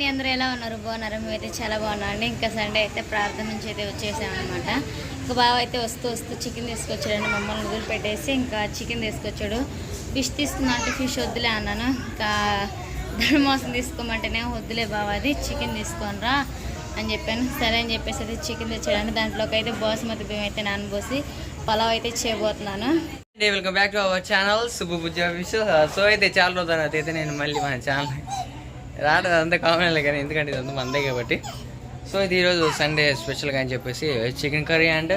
మీ అందరూ ఎలా ఉన్నారు? బాగున్నారు? మేమైతే చాలా బాగున్నాం అండి. ఇంకా సండే అయితే ప్రార్థన నుంచి అయితే వచ్చేసామన్నమాట. ఇంకా బావ అయితే వస్తూ వస్తూ చికెన్ తీసుకొచ్చాడండి. మమ్మల్ని వదిలిపెట్టేసి ఇంకా చికెన్ తీసుకొచ్చాడు. ఫిష్ తీసుకున్నా అంటే ఫిష్ వద్దులే అన్నాను. ఇంకా ధర్మాసం తీసుకోమంటేనే వద్దులే బావ అది. చికెన్ తీసుకోనరా అని చెప్పాను. సరే అని చెప్పేసి అయితే చికెన్ తెచ్చాడండి. దాంట్లోకి అయితే బాసుమతి బియ్యం అయితే నానబోసి పలావ్ అయితే చేయబోతున్నాను. Welcome back to our channel Shubha so అయితే చాలా రోజు అయితే నేను మళ్ళీ మన ఛానల్ రావడం అంతా కామన్ కానీ ఎందుకంటే ఇదంతా మందే కాబట్టి. సో ఇది ఈరోజు సండే స్పెషల్గా అని చెప్పేసి chicken curry and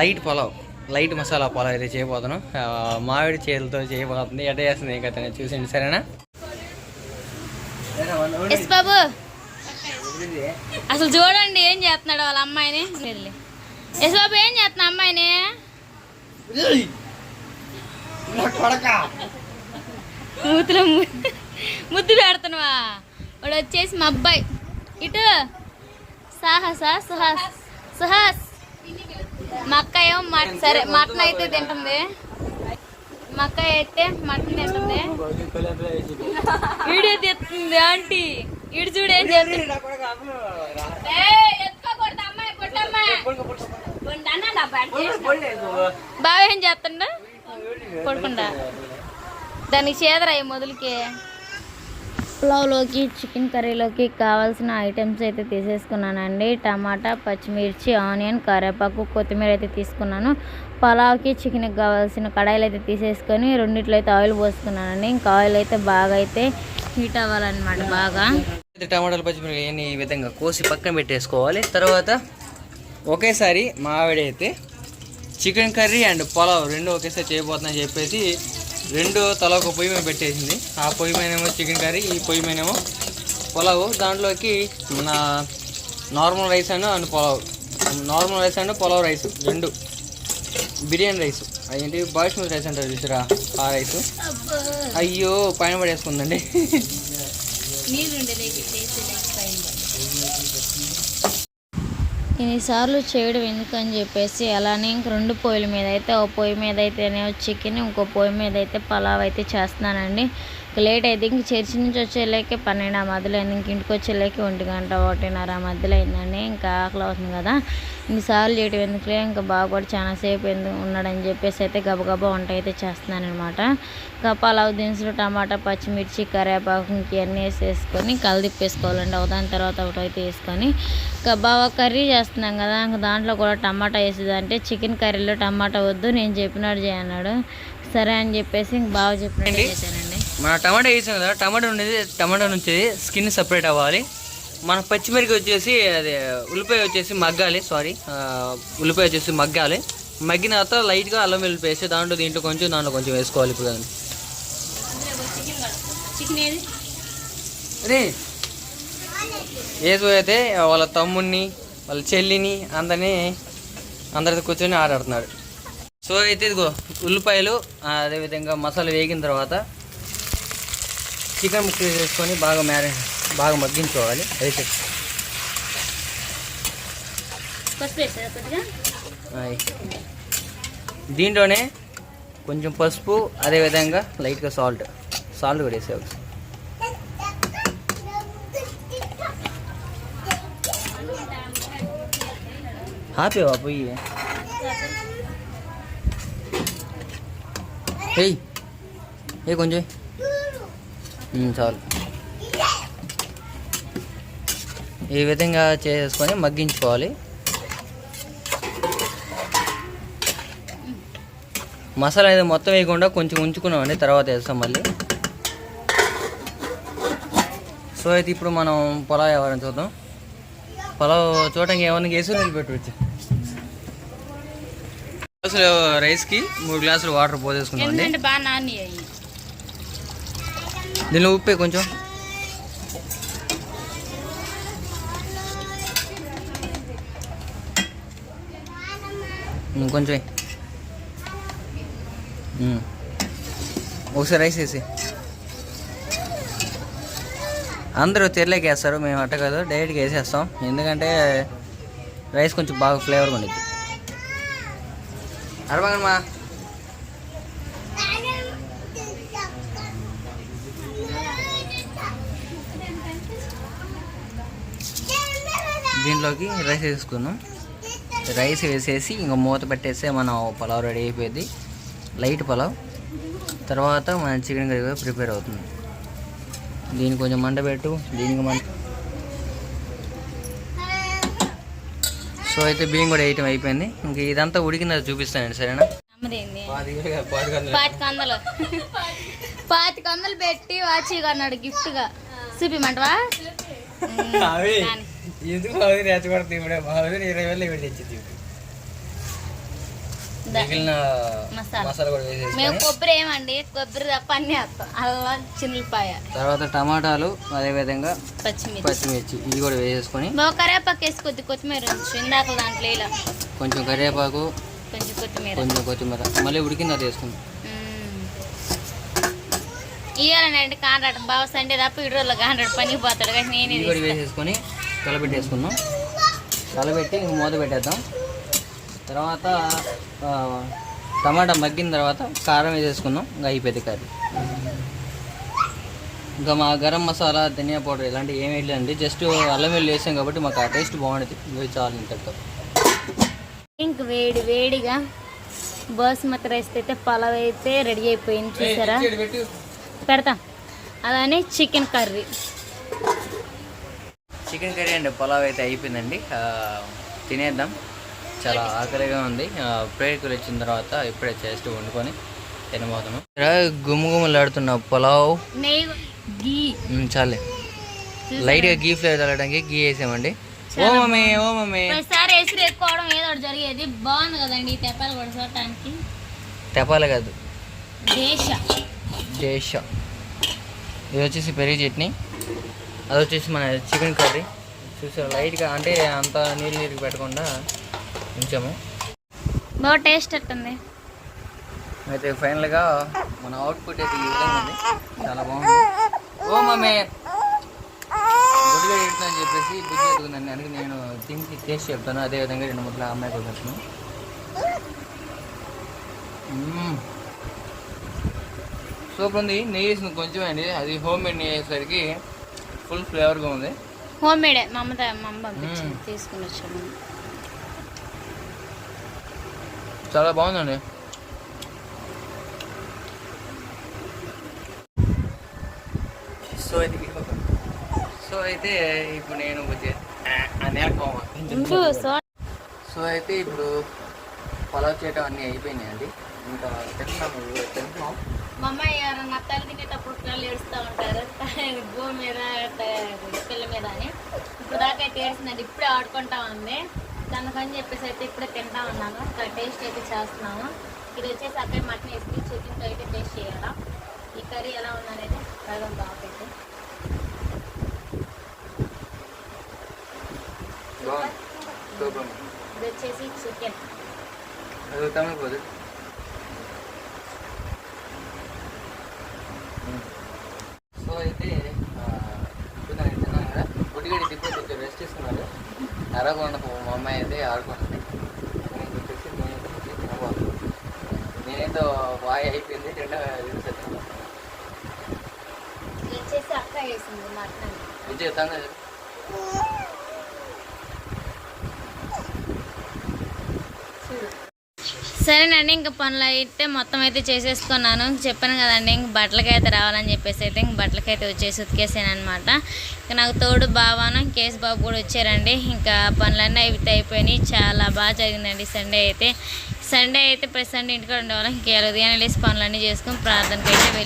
light pulao light masala pulao అయితే చేయబోతున్నాం. మామిడి చేతులతో చేయబోతుంది. ఎట చేస్తుంది ఇంకా తను చూసిండి సరేనా? బాబు. అసలు చూడండి ఏం చేస్తున్నాడు వాళ్ళ అమ్మాయిని. ఎస్ బాబు ఏం చేస్తున్నా అమ్మాయిని? మూతులో ము- వాడు వచ్చేసి మా అబ్బాయి. ఇటు. సాహస సుహాస్. సుహాస్. మా అక్క ఏమో మట్ సరే మటన్ అయితే తింటుంది. మా అక్క అయితే మటన్ తింటుంది. వీడియో తెస్తుంది ఆంటీ. ఇటు చూడు ఏం చేస్తుంది. ఏయ్, ఏం చేస్తుండ? పడుకుండా దానికి చేదరాయి మొదలుకి? పులావ్లోకి చికెన్ కర్రీలోకి కావాల్సిన ఐటమ్స్ అయితే తీసేసుకున్నానండి. టమాటా పచ్చిమిర్చి ఆనియన్ కరివేపాకు కొత్తిమీర అయితే తీసుకున్నాను. పలావ్కి చికెన్కి కావాల్సిన కడాయిలు అయితే తీసేసుకొని రెండిట్లో అయితే ఆయిల్ పోసుకున్నానండి. ఇంకా ఆయిల్ అయితే బాగా అయితే హీట్ అవ్వాలన్నమాట బాగా. టమాటాలు పచ్చిమిర్చి ఈ విధంగా కోసి పక్కన పెట్టేసుకోవాలి. తర్వాత ఒకేసారి మావిడైతే అయితే చికెన్ కర్రీ అండ్ పులావ్ రెండు ఒకేసారి చేయబోతుందని చెప్పేసి రెండు తల ఒక పొయ్యి మీద పెట్టేసింది. ఆ పొయ్యి మీదేమో చికెన్ కర్రీ ఈ పొయ్యి మీదేమో పులావ్. దాంట్లోకి మన normal rice and and pulao. Normal rice and pulao rice రెండు. బిర్యానీ రైస్. అదేంటి? బాస్మతి రైస్ అంటారు చూసారా? ఆ రైస్. అయ్యో పైన పడేసుకుందండి. ఇన్నిసార్లు చేయడం ఎందుకని చెప్పేసి అలానే ఇంక రెండు పొయ్యిల మీద అయితే ఓ పొయ్యి మీద అయితేనే చికెన్ ఇంకో పొయ్యి మీద అయితే పలావ్ అయితే చేస్తున్నానండి. లేట్ అయితే ఇంక చర్చి నుంచి వచ్చేలేకే పన్నెండు ఆ మధ్యలో అయింది. ఇంక ఇంటికి వచ్చేలేకే ఒంటి గంట ఒకటిన్నర ఆ మధ్యలో అయిందండి. ఇంకా ఆకలి అవుతుంది కదా. ఇన్నిసార్లు చేయడం ఎందుకులే ఇంకా బాగా కూడా చాలాసేపు ఎందుకు ఉన్నాడని చెప్పేసి అయితే గబగబా వంట అయితే చేస్తున్నాను అనమాట ఇంకా పలావ్ దినుసులు టమాటా పచ్చిమిర్చి కరివేపాకు ఇంకన్నీ వేసేసుకొని కలిదిప్పేసుకోవాలండి ఒకదాని తర్వాత ఒకటి అయితే వేసుకొని ఇంకా బాగా కర్రీ చేస్తున్నాం కదా. ఇంకా దాంట్లో కూడా టమాటా వేసేదంటే చికెన్ కర్రీలో టమాటా వద్దు నేను చెప్పినట్టు చేయన్నాడు సరే అని చెప్పేసి ఇంక బాగా చెప్పినట్టు? చేశానండి. మన టమాటా వేసాం కదా టమాటా ఉండేది టమాటా నుంచి స్కిన్ సపరేట్ అవ్వాలి. మన పచ్చిమిరపకాయ వచ్చేసి అది ఉల్లిపాయ వచ్చేసి మగ్గాలి సారీ ఉల్లిపాయ వచ్చేసి మగ్గాలి. మగ్గిన తర్వాత లైట్గా అల్లం వెల్లుల్లి వేసి దాంట్లో దీంట్లో కొంచెం దాంట్లో కొంచెం వేసుకోవాలి ఇప్పుడు దాన్ని. చికెన్ ఏదో అయితే వాళ్ళ తమ్ముడిని వాళ్ళ చెల్లిని అందరినీ అందరితో కూర్చొని ఆడాడుతున్నాడు. సో అయితే ఇదిగో ఉల్లిపాయలు అదేవిధంగా మసాలా వేగిన తర్వాత చికెన్ ముక్కలు వేసుకొని బాగా మ్యారి బాగా మగ్గించుకోవాలి అయితే పసుపు వేసారా కొద్దిగా ఆయ్. దీంట్లోనే కొంచెం పసుపు అదేవిధంగా లైట్గా సాల్ట్ సాల్ట్ కూడా వేసేవాళ్ళు ఆపేవా పొయ్యి ఏయ్ ఏ కొంచెం ఉమ్, చాలు. ఈ విధంగా చేసుకొని మగ్గించుకోవాలి. మసాలా అయితే మొత్తం వేయకుండా కొంచెం ఉంచుకున్నామండి తర్వాత వేస్తాం మళ్ళీ. సో అయితే ఇప్పుడు మనం పొలావ్ ఎవరైనా చూద్దాం. పొలావ్ చూడటానికి ఏమన్నా వేసి నీళ్ళు పెట్టవచ్చు? గ్లాసులు రైస్కి మూడు గ్లాసులు వాటర్ పోసేసుకున్నాం బాగా నాని అయ్యి దీనిలో ఉప్పే కొంచెం కొంచెం ఒకసారి రైస్ వేసి అందరూ తెరలేక వేస్తారు మేము అట్ట కాదు డైరెక్ట్గా వేసేస్తాం ఎందుకంటే రైస్ కొంచెం బాగా ఫ్లేవర్గా ఉండిద్ది అరవగమ్మా దీంట్లోకి రైస్ వేసుకున్నాం రైస్ వేసేసి ఇంకా మూత పెట్టేస్తే మనం పలావ్ రెడీ అయిపోయింది. లైట్ పలావ్. తర్వాత మన చికెన్ కర్రీ కూడా ప్రిపేర్ అవుతుంది. దీనికి కొంచెం మంట పెట్టు. దీనికి మంట సో అయితే బియ్యం కూడా వేయటం అయిపోయింది. ఇంక ఇదంతా ఉడికింది చూపిస్తానండి సరేనా? అమ్మదేంది? పాతిక వందలు పెట్టి వాచి అన్నాడు గిఫ్ట్గా చూపిమంటవా? అవి. ఎందుకు బాగుంది రెచ్చగొడుతుంది ఇప్పుడే బాగుంది ఇరవై వేలు ఇవి తెచ్చింది మిగిలిన మసాలా. కూడా మేము వేసేసుకొని కొబ్బరి ఏమండి కొబ్బరి తప్ప అన్ని వేస్తాం అల్లం చిన్నపాయ తర్వాత టమాటాలు అదేవిధంగా పచ్చిమిర్చి పచ్చిమిర్చి ఇవి కూడా వేసేసుకొని బాగా కరేపాకు వేసి కొద్ది కొత్తిమీర ఇందాక దాంట్లో ఇలా కొంచెం కరివేపాకు కొంచెం కొత్తిమీర కొంచెం కొత్తిమీర మళ్ళీ ఉడికింది అది వేసుకుందాం ఇయ్యాలండి కాంట్రాక్ట్ బాగా సండే తప్ప ఇడు రోజులు కాంట్రాక్ట్ పనికి పోతాడు కానీ నేనే. వేసేసుకొని కలబెట్టేసుకున్నాం కలబెట్టి ఇంక మూత పెట్టేద్దాం. తర్వాత ఆ, టమాటా మగ్గిన తర్వాత కారం వేసేసుకున్నాం ఇంకా అయిపోయింది కర్రీ. ఇంకా మా గరం మసాలా ధనియా పౌడర్ ఇలాంటివి ఏమి వేయలేదండి జస్ట్ అల్లం వెల్లి వేసాం కాబట్టి మాకు ఆ టేస్ట్ బాగుంటుంది ఇవి చాలు ఇంతటితో ఇంక వేడి వేడిగా బాస్మతి రైస్ అయితే పలావ్ అయితే రెడీ అయిపోయింది. చూసారా? పెడతాం. అలానే chicken curry. Chicken curry and pulao అయితే అయిపోయిందండి. తినేద్దాం. చాలా ఆకలిగా ఉంది. ప్రేయర్కి వచ్చిన తర్వాత ఇప్పుడే చేస్తూ వండుకొని తినబోతున్నాం. గుమగుమలాడుతున్న పులావ్. చాలే. లైట్గా గీ ఫ్లేవర్ తగ్గడానికి గీ వేసామండి ఓ మమ్మీ ఓ మమ్మీ. ఒకసారి ఎసురు ఎక్కువడం ఏదో ఒకటి జరిగేది. బాగుంది కదండి తెపాలి కాదు. దేశ. దేశ. ఇది వచ్చేసి పెరుగు చట్నీ. అది వచ్చేసి మన చికెన్ కర్రీ. చూసారు లైట్గా అంటే అంత నీళ్ళు నీరుకి పెట్టకుండా ఉంచాము. బాగా టేస్ట్ ఎట్టుంది? అయితే ఫైనల్గా మన అవుట్పుట్ అయితే ఈ విధంగా ఉంది. చాలా బాగుంది. ఓ మమ్మీ! గుడ్డుగా అని చెప్పేసి బుద్ధి ఎత్తుకుందండి అందుకే నేను తిని టేస్ట్ చెప్తాను. అదే విధంగా రెండు ముద్దల అమ్మాయి కొడుతున్నాను సూపర్ ఉంది. నెయ్యి వేసింది కొంచెం అండి. అది హోమ్ మేడ్ నెయ్యి అయ్యేసరికి ఫుల్ ఫ్లేవర్గా ఉంది. హోమ్ మేడే మా అమ్మ త- మా అమ్మ పంపించింది. తీసుకుని వచ్చాము. చాలా బాగుందండి. సో అయితే సో అయితే ఇప్పుడు నేను సో అయితే ఇప్పుడు పొలావ్ చేయటం అన్నీ అయిపోయినాయండి. ఇంకా తింటున్నాము తింటున్నాం మా అమ్మ ఎవరన్నా తల్లి తినేటప్పుడు పిల్లలు ఏడుస్తూ ఉంటారు. భూమి మీద పిల్ల మీద అని. ఇప్పుడు దాకా అయితే ఏడుస్తుందండి ఇప్పుడే ఆడుకుంటా ఉంది. దానికని చెప్పేసి అయితే ఇప్పుడే తింటా ఉన్నాను. టేస్ట్ అయితే చేస్తున్నాము ఇది వచ్చేసి అక్కడ మటన్ వేసి చికెన్తో అయితే టేస్ట్ చేయాలా? ఈ కర్రీ ఎలా ఉందనేది బాగుంటుంది బాగుంది. ఇది వచ్చేసి చికెన్ అది తమిళపోదు సో అయితే ఆ, ఇప్పుడు నేను తిన్నాను కదా గుడిగడి తిప్పి కొంచెం రెస్ట్ తీసుకున్నాడు అరగొండ మా అమ్మాయి అయితే నేను వచ్చేసి నేను తినబోతున్నాను నేనేదో వాయి అయిపోయింది రెండో విజయ్ తంగ సరేనండి ఇంకా పనులు అయితే మొత్తం అయితే చేసేసుకున్నాను. చెప్పాను కదండి ఇంక బట్టలకి అయితే రావాలని చెప్పేసి అయితే ఇంక బట్టలకి అయితే వచ్చేసి ఉతికేసాను అనమాట ఇంకా నాకు తోడు బావాను కేసు బాబు కూడా వచ్చారండి. ఇంకా పనులన్నీ అయితే అయిపోయినాయి. చాలా బాగా జరిగిందండి సండే అయితే. సండే అయితే ప్రతి సండే ఇంటికి ఉండేవాళ్ళం. ఇంకా ఉదయాన్నే లేసి పనులన్నీ చేసుకుని ప్రార్థనకైతే